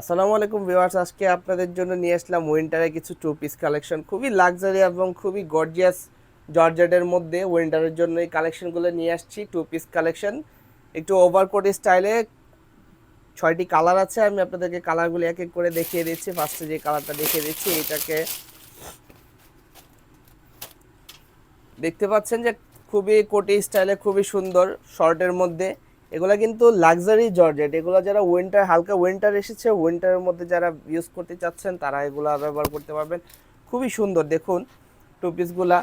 আসসালামু আলাইকুম ভিউয়ার্স, আজকে আপনাদের জন্য নিয়ে আসলাম উইন্টারে কিছু টু পিস কালেকশন খুবই লাক্সারি এবং খুবই গর্জিয়াস জর্জেটের মধ্যে উইন্টারের জন্য এই কালেকশনগুলো নিয়ে আসছি টু পিস কালেকশন একটু ওভারকোট স্টাইলে ছয়টি কালার আছে, আমি আপনাদেরকে কালারগুলো এক এক করে দেখিয়ে দিচ্ছি। ফার্স্টে যে কালারটা দেখিয়ে দিচ্ছি, এটাকে দেখতে পাচ্ছেন যে খুবই কোটি স্টাইলে খুবই সুন্দর শর্টের মধ্যে। এগুলা কিন্তু লাক্সারি জর্জেট এগুলো যারা উইন্টার হালকা উইন্টার এসেছে উইন্টারের মধ্যে যারা ইউজ করতে চাচ্ছেন, তারা এগুলো ব্যবহার করতে পারবেন। খুবই সুন্দর, দেখুন টু পিসগুলা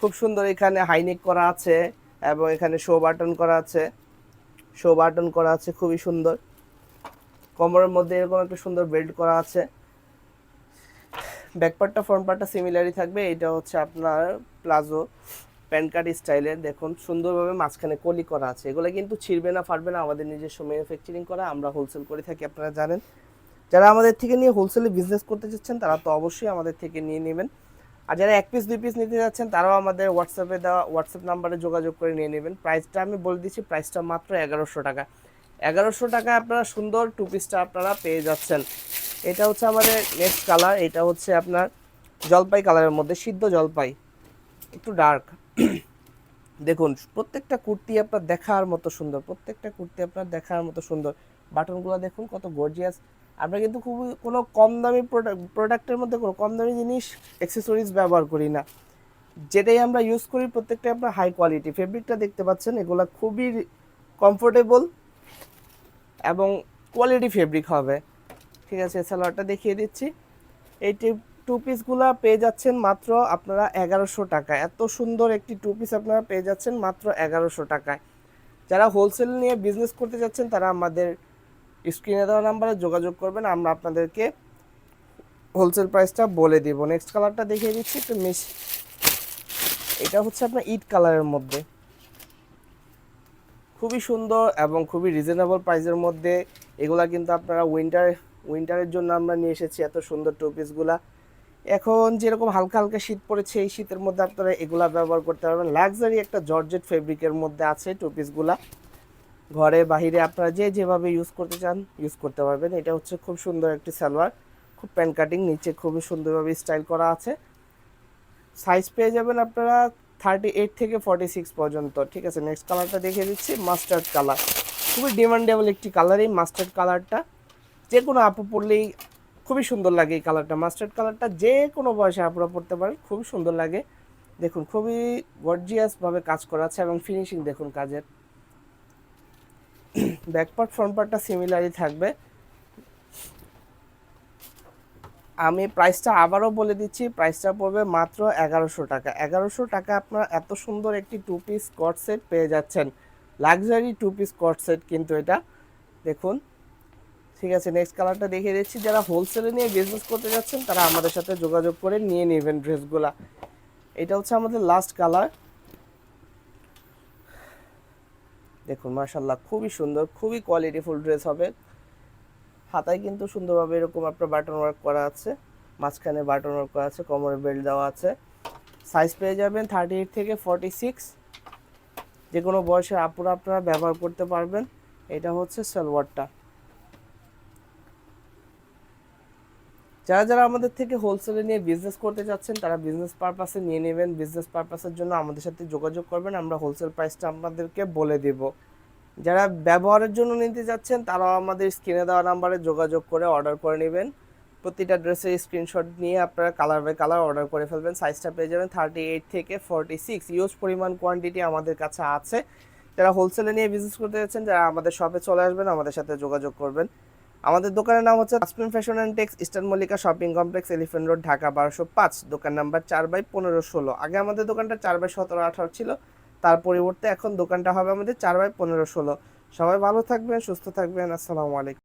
খুব সুন্দর এখানে হাইনেক করা আছে এবং এখানে শো বাটন করা আছে। শো বাটন করা আছে, খুবই সুন্দর। কোমরের মধ্যে এরকম একটা সুন্দর বেল্ট করা আছে। ব্যাকপার্টটা ফ্রন্ট পার্টটা সিমিলারই থাকবে, এটা হচ্ছে আপনার প্লাজো প্যান কার্ড স্টাইলের, দেখুন, সুন্দরভাবে মাঝখানে কলি করা আছে। এগুলো কিন্তু ছিঁড়বে না, ফাটবে না, আমাদের নিজস্ব ম্যানুফ্যাকচারিং করা, আমরা হোলসেল করে থাকি, আপনারা জানেন। যারা আমাদের থেকে নিয়ে হোলসেলে বিজনেস করতে চাচ্ছেন, তারা তো অবশ্যই আমাদের থেকে নিয়ে নেবেন। আর যারা এক পিস দুই পিস নিতে যাচ্ছেন, তারাও আমাদের হোয়াটসঅ্যাপে দেওয়া হোয়াটসঅ্যাপ নাম্বারে যোগাযোগ করে নিয়ে নেবেন। প্রাইসটা আমি বলে দিচ্ছি প্রাইসটা মাত্র এগারোশো টাকা। এগারোশো টাকায় আপনারা সুন্দর টু পিসটা আপনারা পেয়ে যাচ্ছেন। এটা হচ্ছে আমাদের নেক্সট কালার এটা হচ্ছে আপনার জলপাই কালারের মধ্যে, সিদ্ধ জলপাই। একটু ডার্ক দেখুন, প্রত্যেকটা কুর্তি আপনার দেখার মতো সুন্দর, প্রত্যেকটা কুর্তি আপনার দেখার মতো সুন্দর। বাটনগুলো দেখুন কত গর্জিয়াস আমরা কিন্তু খুবই কোনো কম দামি প্রোডাক্ট প্রোডাক্টের মধ্যে কোনো কম দামি জিনিস অ্যাক্সেসরিজ ব্যবহার করি না। যেটাই আমরা ইউজ করি, প্রত্যেকটা আপনার হাই কোয়ালিটি ফেব্রিকটা দেখতে পাচ্ছেন, এগুলো খুবই কমফোর্টেবল এবং কোয়ালিটি ফেব্রিক হবে। ঠিক আছে সালোয়ারটা দেখিয়ে দিচ্ছি। এই টু পিসগুলো পেয়ে যাচ্ছেন মাত্র আপনারা এগারোশো টাকা এত সুন্দর একটি টু পিস আপনারা পেয়ে যাচ্ছেন মাত্র এগারোশো টাকায়। যারা হোলসেল নিয়ে বিজনেস করতে যাচ্ছেন, তারা আমাদের স্ক্রিনে দেওয়া নাম্বারে যোগাযোগ করবেন, আমরা আপনাদেরকে হোলসেল প্রাইসটা বলে দিব। নেক্সট কালারটা দেখিয়ে দিচ্ছি, একটু মিস এটা হচ্ছে আপনার ইট কালারের মধ্যে। খুবই সুন্দর এবং খুবই রিজনেবল প্রাইসের মধ্যে। এগুলা কিন্তু আপনারা উইন্টার উইন্টারের জন্য আমরা নিয়ে এসেছি, এত সুন্দর টু পিসগুলা এখন যেরকম হালকা হালকা শীত পড়েছে, এই শীতের মধ্যে আপনারা এগুলা ব্যবহার করতে পারবেন। লাক্সারি একটা জর্জেট ফেব্রিকের মধ্যে আছে টু পিসগুলা ঘরে বাহিরে আপনারা যে যেভাবে ইউজ করতে চান ইউজ করতে পারবেন। এটা হচ্ছে খুব সুন্দর একটি সালোয়ার। খুব প্যান্ট কাটিং, নিচে খুবই সুন্দরভাবে স্টাইল করা আছে। সাইজ পেয়ে যাবেন আপনারা থার্টি এইট থেকে ফর্টি সিক্স পর্যন্ত। ঠিক আছে নেক্সট কালারটা দেখে দিচ্ছি মাস্টার্ড কালার খুবই ডিমান্ডেবল একটি কালার এই মাস্টার্ড কালারটা যে কোনো আপু পরলেই খুবই সুন্দর লাগে এই কালারটা মাস্টার্ড কালারটা যে কোনো বয়সে আপুরা পড়তে পারেন, খুবই সুন্দর লাগে। দেখুন, খুবই গর্জিয়াসভাবে কাজ করা আছে এবং ফিনিশিং দেখুন কাজের। ব্যাকপার্ট ফ্রন্ট পার্টটা সিমিলারই থাকবে। আমি প্রাইসটা আবারও বলে দিচ্ছি প্রাইসটা পড়বে মাত্র এগারোশো টাকা। এগারোশো টাকা আপনার এত সুন্দর একটি টু পিস কট সেট পেয়ে যাচ্ছেন। Luxury two piece coat set কিন্তু এটা। দেখুন ঠিক আছে নেক্সট কালারটা দেখিয়ে দিচ্ছি। যারা হোলসেলে নিয়ে বিজনেস করতে যাচ্ছেন, তারা আমাদের সাথে যোগাযোগ করে নিয়ে নেবেন ড্রেসগুলা এটা হচ্ছে আমাদের লাস্ট কালার দেখুন মার্শাল্লাহ খুবই সুন্দর, খুবই কোয়ালিটিফুল ড্রেস হবে। হাতায় কিন্তু সুন্দরভাবে এরকম আপনার বাটন ওয়ার্ক করা আছে। মাঝখানে বাটন ওয়ার্ক করা আছে, কোমরে বেল্ট দেওয়া আছে। সাইজ পেয়ে যাবেন থার্টি এইট থেকে ফর্টি সিক্স যে কোনো বয়সের আপুরা আপনারা ব্যবহার করতে পারবেন। এটা হচ্ছে সালোয়ারটা। যারা যারা আমাদের থেকে হোলসেলে নিয়ে বিজনেস করতে চাচ্ছেন তারা বিজনেস পারপাসে নিয়ে নেবেন। বিজনেস পারপাসের জন্য আমাদের সাথে যোগাযোগ করবেন। আমরা হোলসেল প্রাইসটা আপনাদেরকে বলে দেব। যারা ব্যবহারের জন্য নিতে যাচ্ছেন, তারাও আমাদের স্ক্রিনে দেওয়া নাম্বারে যোগাযোগ করে অর্ডার করে নেবেন। প্রতিটা ড্রেসের স্ক্রিনশট নিয়ে আপনারা কালার বাই কালার অর্ডার করে ফেলবেন। সাইজটা পেয়ে যাবেন থার্টি এইট থেকে ফর্টি সিক্স ইউজ পরিমাণ কোয়ান্টিটি আমাদের কাছে আছে। যারা হোলসেলে নিয়ে বিজনেস করতে যাচ্ছেন, যারা আমাদের শপে চলে আসবেন, আমাদের সাথে যোগাযোগ করবেন। আমাদের দোকানের নাম হচ্ছে Aspin fashion and tex eastern Mallika shopping complex elephant road Dhaka বারোশো পাঁচ, দোকান নাম্বার চার বাই পনেরো ষোলো। আগে আমাদের দোকানটা চার বাই সতেরো আঠারো ছিল, তার পরিবর্তে এখন দোকানটা হবে আমাদের চার বাই পনেরো ষোলো। সবাই ভালো থাকবেন, সুস্থ থাকবেন, আসসালামু আলাইকুম।